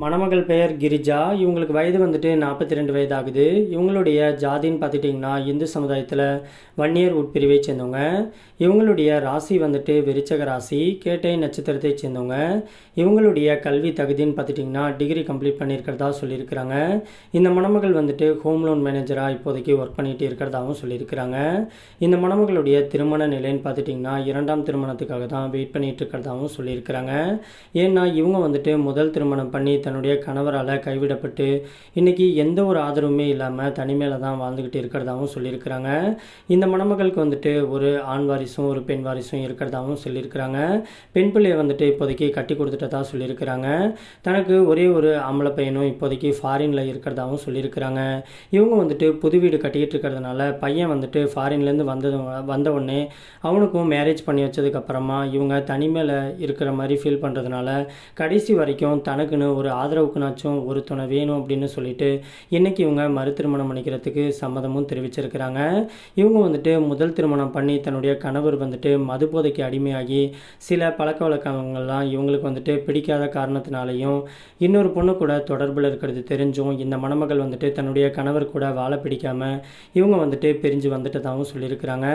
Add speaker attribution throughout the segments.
Speaker 1: மணமகள் பெயர் கிரிஜா. இவங்களுக்கு வயது வந்துட்டு நாற்பத்தி ரெண்டு வயது ஆகுது இவங்களுடைய ஜாதின்னு பார்த்துட்டிங்கன்னா இந்து சமுதாயத்தில் வன்னியர் உட்பிரிவை சேர்ந்தவங்க. இவங்களுடைய ராசி வந்துட்டு விருச்சக ராசி கேட்டை நட்சத்திரத்தை சேர்ந்தவங்க. இவங்களுடைய கல்வி தகுதின்னு பார்த்துட்டிங்கன்னா டிகிரி கம்ப்ளீட் பண்ணியிருக்கிறதா சொல்லியிருக்கிறாங்க. இந்த மணமகள் வந்துட்டு ஹோம் லோன் மேனேஜராக இப்போதைக்கு ஒர்க் பண்ணிட்டு இருக்கிறதாகவும் சொல்லியிருக்கிறாங்க. இந்த மணமகளுடைய திருமண நிலைன்னு பார்த்துட்டிங்கன்னா இரண்டாம் திருமணத்துக்காக தான் வெயிட் பண்ணிட்டு இருக்கிறதாகவும் சொல்லியிருக்கிறாங்க. ஏன்னா இவங்க வந்துட்டு முதல் திருமணம் பண்ணி தன்னுடைய கணவரால் கைவிடப்பட்டு இன்னைக்கு எந்த ஒரு ஆதரவுமே இல்லாமல் தனிமையில் தான் வாழ்ந்துக்கிட்டு இருக்கிறதாகவும் சொல்லியிருக்கிறாங்க. இந்த மணமகளுக்கு வந்துட்டு ஒரு ஆண் வாரிசும் ஒரு பெண் வாரிசும் இருக்கிறதாகவும் சொல்லியிருக்கிறாங்க. பெண் பிள்ளையை வந்துட்டு இப்போதைக்கு கட்டி கொடுத்துட்டதாக சொல்லியிருக்கிறாங்க. தனக்கு ஒரே ஒரு ஆம்பளை பையனும் இப்போதைக்கு ஃபாரினில் இருக்கிறதாகவும் சொல்லியிருக்கிறாங்க. இவங்க வந்துட்டு புது வீடு கட்டிக்கிட்டு இருக்கிறதுனால பையன் வந்துட்டு ஃபாரின்லேருந்து வந்தது வந்த உடனே அவனுக்கும் மேரேஜ் பண்ணி வச்சதுக்கப்புறமா இவங்க தனிமையில் இருக்கிற மாதிரி ஃபீல் பண்ணுறதுனால கடைசி வரைக்கும் தனக்குன்னு ஒரு ஆதரவுக்குனாச்சும் ஒரு துணை வேணும் அப்படின்னு சொல்லிட்டு இன்னைக்கு இவங்க மறு திருமணம் பண்ணிக்கிறதுக்கு சம்மதமும் தெரிவிச்சிருக்கிறாங்க. இவங்க வந்துட்டு முதல் திருமணம் பண்ணி தன்னுடைய கணவர் வந்துட்டு மதுபோதைக்கு அடிமையாகி சில பழக்க வழக்கங்கள்லாம் இவங்களுக்கு வந்துட்டு பிடிக்காத காரணத்தினாலையும் இன்னொரு பொண்ணு கூட தொடர்பில் இருக்கிறது தெரிஞ்சும் இந்த மணமகள் வந்துட்டு தன்னுடைய கணவர் கூட வாழ பிடிக்காம இவங்க வந்துட்டு பிரிஞ்சு வந்துட்டதாகவும் சொல்லியிருக்கிறாங்க.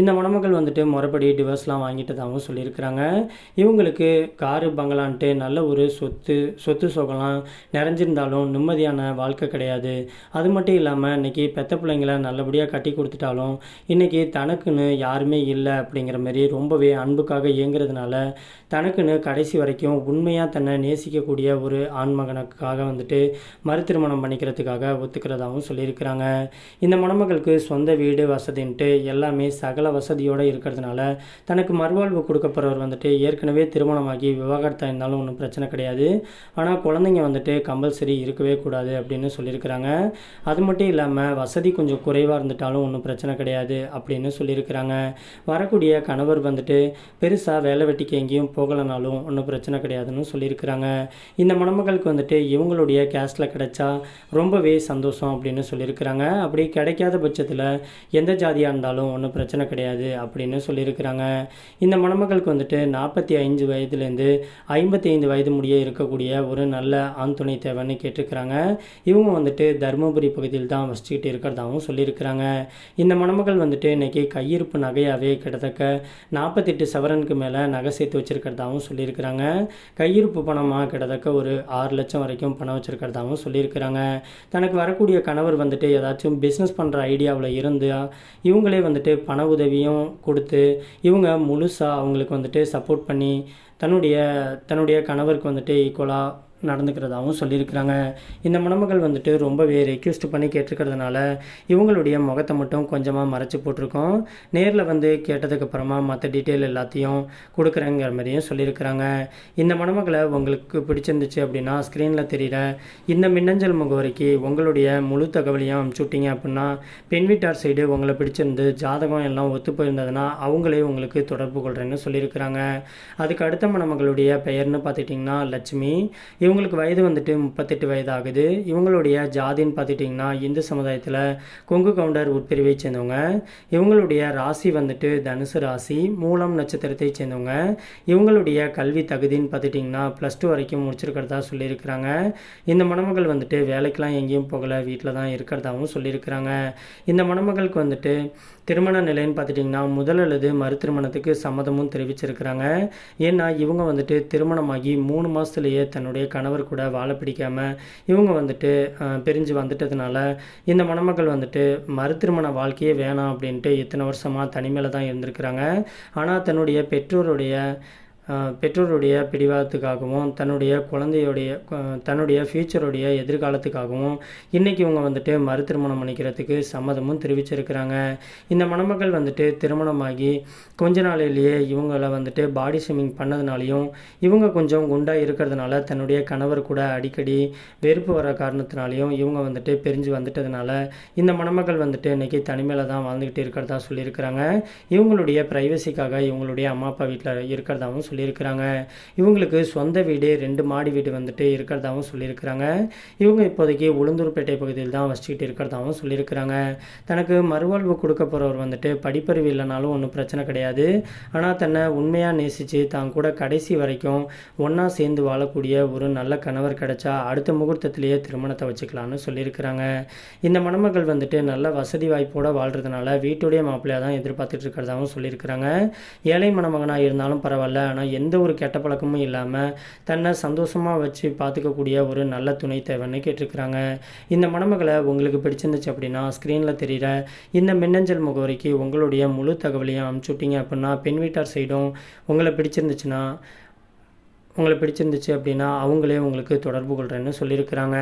Speaker 1: இந்த மணமகள் வந்துட்டு முறைப்படி டிவோர்ஸ்லாம் வாங்கிட்டதாகவும் சொல்லியிருக்கிறாங்க. இவங்களுக்கு காரு பங்களான்ட்டு நல்ல ஒரு சொத்து சொத்து சோகம்லாம் நிறைஞ்சிருந்தாலும் நிம்மதியான வாழ்க்கை கிடையாது. அது மட்டும் இல்லாமல் இன்னைக்கு பெத்த பிள்ளைங்கள நல்லபடியாக கட்டி கொடுத்துட்டாலும் இன்னைக்கு தனக்குன்னு யாருமே இல்லை அப்படிங்கிற மாதிரி ரொம்பவே அன்புக்காக இயங்குறதுனால தனக்குன்னு கடைசி வரைக்கும் உண்மையாக தன்னை நேசிக்கக்கூடிய ஒரு ஆண்மகனுக்காக வந்துட்டு மறு திருமணம் பண்ணிக்கிறதுக்காக ஒத்துக்கிறதாகவும் சொல்லியிருக்கிறாங்க. இந்த மணமகளுக்கு சொந்த வீடு வசதின்ட்டு எல்லாமே சகல வசதியோடு இருக்கிறதுனால தனக்கு மறுவாழ்வு கொடுக்கப்படுறவர் வந்துட்டு ஏற்கனவே திருமணமாகி விவாகரத்தாக இருந்தாலும் ஒன்றும் பிரச்சனை கிடையாது. ஆனால் குழந்தைங்க வந்துட்டு கம்பல்சரி இருக்கவே கூடாது அப்படின்னு சொல்லியிருக்கிறாங்க. அது மட்டும் இல்லாமல் வசதி கொஞ்சம் குறைவாக இருந்துட்டாலும் ஒன்றும் பிரச்சனை கிடையாது அப்படின்னு சொல்லியிருக்கிறாங்க. வரக்கூடிய கணவர் வந்துட்டு பெருசாக வேலை வெட்டிக்கு எங்கேயும் போகலைனாலும் ஒன்றும் பிரச்சனை கிடையாதுன்னு சொல்லியிருக்கிறாங்க. இந்த மணமகளுக்கு வந்துட்டு இவங்களுடைய கேஸ்டில் கிடைச்சா ரொம்பவே சந்தோஷம் அப்படின்னு சொல்லியிருக்கிறாங்க. அப்படி கிடைக்காத பட்சத்தில் எந்த ஜாதியாக இருந்தாலும் ஒன்றும் பிரச்சனை கிடையாது அப்படின்னு சொல்லியிருக்கிறாங்க. இந்த மணமகளுக்கு வந்துட்டு நாற்பத்தி ஐந்து வயதுலேருந்து ஐம்பத்தி ஐந்து வயது முடிய இருக்கக்கூடிய ஒரு நல்ல ஆண்துணை தேவைன்னு கேட்டிருக்கிறாங்க. இவங்க வந்துட்டு தருமபுரி பகுதியில் தான் வசிச்சுக்கிட்டு இருக்கிறதாகவும் சொல்லியிருக்கிறாங்க. இந்த மணமகள் வந்துட்டு இன்னைக்கு கையிருப்பு நகையாகவே கிட்டத்தட்ட நாற்பத்தெட்டு சவரனுக்கு மேலே நகை சேர்த்து வச்சிருக்கிறதாகவும் சொல்லியிருக்கிறாங்க. கையிருப்பு பணமாக கிட்டத்தட்ட ஒரு ஆறு லட்சம் வரைக்கும் பணம் வச்சுருக்கிறதாகவும் சொல்லியிருக்கிறாங்க. தனக்கு வரக்கூடிய கணவர் வந்துட்டு ஏதாச்சும் பிஸ்னஸ் பண்ணுற ஐடியாவில் இருந்து இவங்களே வந்துட்டு பண உதவியும் கொடுத்து இவங்க முழுசாக அவங்களுக்கு வந்துட்டு சப்போர்ட் பண்ணி தன்னுடைய தன்னுடைய கணவருக்கு வந்துட்டு ஈக்குவலாக நடந்துக்கிறதாகவும் சொல்லியிருக்கிறாங்க. இந்த மணமகள் வந்துட்டு ரொம்பவே ரெக்யூஸ்ட் பண்ணி கேட்டிருக்கிறதுனால இவங்களுடைய முகத்தை மட்டும் கொஞ்சமாக மறைச்சி போட்டிருக்கோம். நேரில் வந்து கேட்டதுக்கப்புறமா மற்ற டீட்டெயில் எல்லாத்தையும் கொடுக்குறேங்கிற மாதிரியும் சொல்லியிருக்கிறாங்க. இந்த மணமகளை உங்களுக்கு பிடிச்சிருந்துச்சு அப்படின்னா ஸ்க்ரீனில் தெரிகிற இந்த மின்னஞ்சல் முகவரிக்கு உங்களுடைய முழு தகவலையும் அனுப்பிச்சு விட்டீங்க அப்படின்னா பெண் வீட்டார் சைடு உங்களை பிடிச்சிருந்து ஜாதகம் எல்லாம் ஒத்து போயிருந்ததுன்னா அவங்களே உங்களுக்கு தொடர்பு கொள்கிறேன்னு சொல்லியிருக்கிறாங்க. அதுக்கு அடுத்த மணமகளுடைய பெயர்னு பார்த்துட்டிங்கன்னா லட்சுமி. இவங்களுக்கு வயது வந்துட்டு முப்பத்தெட்டு வயது ஆகுது இவங்களுடைய ஜாதின்னு பார்த்துட்டிங்கன்னா இந்து சமுதாயத்தில் கொங்கு கவுண்டர் உட்பிரிவை சேர்ந்தவங்க. இவங்களுடைய ராசி வந்துட்டு தனுசு ராசி மூலம் நட்சத்திரத்தை சேர்ந்தவங்க. இவங்களுடைய கல்வி தகுதின்னு பார்த்துட்டிங்கன்னா ப்ளஸ் டூ வரைக்கும் முடிச்சிருக்கிறதா சொல்லியிருக்கிறாங்க. இந்த மணமகள் வந்துட்டு வேலைக்கெலாம் எங்கேயும் போகலை வீட்டில் தான் இருக்கிறதாகவும் சொல்லியிருக்கிறாங்க. இந்த மணமகளுக்கு வந்துட்டு திருமண நிலைன்னு பார்த்துட்டிங்கன்னா முதல் அல்லது மறு திருமணத்துக்கு சம்மதமும் தெரிவிச்சிருக்கிறாங்க. ஏன்னா இவங்க வந்துட்டு திருமணமாகி மூணு மாதத்துலேயே தன்னுடைய கணவர் கூட வாழ பிடிக்காமல் இவங்க வந்துட்டு பிரிஞ்சு வந்துட்டதுனால இந்த மணமக்கள் வந்துட்டு மறுதிருமண வாழ்க்கையே வேணாம் அப்படின்ட்டு இத்தனை வருஷமாக தனிமையில் தான் இருந்திருக்கிறாங்க. ஆனால் தன்னுடைய பெற்றோருடைய பெற்றோருடைய பிடிவாதத்துக்காகவும் தன்னுடைய குழந்தையுடைய தன்னுடைய ஃப்யூச்சருடைய எதிர்காலத்துக்காகவும் இன்றைக்கி இவங்க வந்துட்டு மறு திருமணம் பண்ணிக்கிறதுக்கு சம்மதமும் தெரிவிச்சிருக்கிறாங்க. இந்த மணமகள் வந்துட்டு திருமணமாகி கொஞ்ச நாளிலேயே இவங்கள வந்துட்டு பாடி ஷேமிங் பண்ணதுனாலையும் இவங்க கொஞ்சம் குண்டாக இருக்கிறதுனால தன்னுடைய கணவர் கூட அடிக்கடி வெறுப்பு வர காரணத்தினாலையும் இவங்க வந்துட்டு பிரிஞ்சு வந்துட்டதுனால இந்த மணமகள் வந்துட்டு இன்றைக்கி தனிமையில் தான் வாழ்ந்துக்கிட்டு இருக்கிறதா சொல்லியிருக்கிறாங்க. இவங்களுடைய ப்ரைவசிக்காக இவங்களுடைய அம்மா அப்பா வீட்டில் இருக்கிறதாவும் சொல்லி சொல்லியிருக்கிறாங்க. இவங்களுக்கு சொந்த வீடு ரெண்டு மாடி வீடு வந்துட்டு இருக்கிறதாகவும் சொல்லியிருக்கிறாங்க. இவங்க இப்போதைக்கு உளுந்தூர்பேட்டை பகுதியில் தான் வச்சுக்கிட்டு இருக்கிறதாகவும் சொல்லியிருக்கிறாங்க. தனக்கு மறுவாழ்வு கொடுக்க போகிறவர் வந்துட்டு படிப்பறிவு இல்லைனாலும் ஒன்றும் பிரச்சனை கிடையாது. ஆனால் தன்னை உண்மையாக நேசித்து தான் கூட கடைசி வரைக்கும் ஒன்றா சேர்ந்து வாழக்கூடிய ஒரு நல்ல கணவர் கிடைச்சா அடுத்த முகூர்த்தத்திலேயே திருமணத்தை வச்சுக்கலான்னு சொல்லியிருக்கிறாங்க. இந்த மணமகள் வந்துட்டு நல்ல வசதி வாய்ப்போடு வாழ்கிறதுனால வீட்டுடைய மாப்பிள்ளையாக தான் எதிர்பார்த்துட்டு இருக்கிறதாகவும் சொல்லியிருக்கிறாங்க. ஏழை மணமகனாக இருந்தாலும் பரவாயில்ல ஆனால் எந்த ஒரு கெட்ட பழக்கமும் இல்லாமல் தன்னை சந்தோஷமாக வச்சு பார்த்துக்கக்கூடிய ஒரு நல்ல துணை தேவைன்னு கேட்டிருக்கிறாங்க. இந்த மணமகளை உங்களுக்கு பிடிச்சிருந்துச்சு அப்படின்னா ஸ்க்ரீனில் தெரிகிற இந்த மின்னஞ்சல் முகவரிக்கு உங்களுடைய முழு தகவலையும் அனுப்பிச்சுட்டிங்க அப்படின்னா பெண் வீட்டார் சைடும் உங்களை பிடிச்சிருந்துச்சுன்னா உங்களை பிடிச்சிருந்துச்சு அப்படின்னா அவங்களே உங்களுக்கு தொடர்பு கொள்கிறேன்னு சொல்லியிருக்கிறாங்க.